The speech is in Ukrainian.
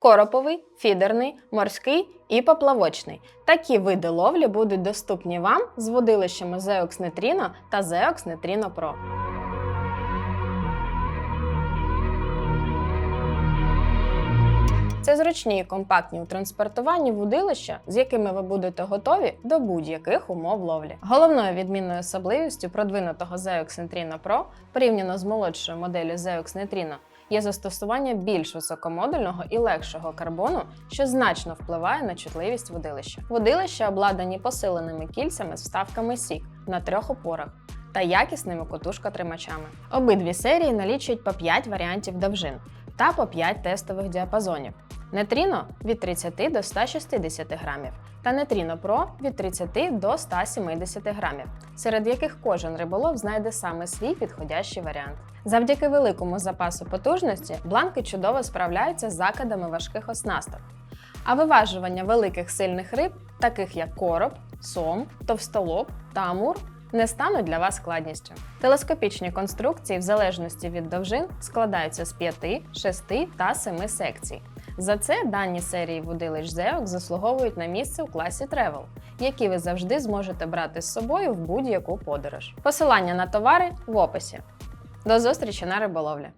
короповий, фідерний, морський і поплавочний. Такі види ловлі будуть доступні вам з водилищами Zeox Neutrino та Zeox Neutrino Pro. Це зручні і компактні у транспортуванні вудилища, з якими ви будете готові до будь-яких умов ловлі. Головною відмінною особливістю продвинутого Zeox Neutrino Pro порівняно з молодшою моделлю Zeox Neutrino є застосування більш високомодульного і легшого карбону, що значно впливає на чутливість водилища. Водилища обладнані посиленими кільцями з вставками сік на трьох опорах. Та якісними котушкотримачами. Обидві серії налічують по 5 варіантів довжин та по 5 тестових діапазонів. Нетріно від 30 до 160 грамів та Нетріно Pro від 30 до 170 грамів, серед яких кожен риболов знайде саме свій підходящий варіант. Завдяки великому запасу потужності бланки чудово справляються з закидами важких оснасток. А виважування великих сильних риб, таких як короб, сом, товстолоб та амур, не стануть для вас складністю. Телескопічні конструкції, в залежності від довжин, складаються з 5, 6 та 7 секцій. За це дані серії водилищ ZEOX заслуговують на місце у класі Travel, які ви завжди зможете брати з собою в будь-яку подорож. Посилання на товари в описі. До зустрічі на риболовлі!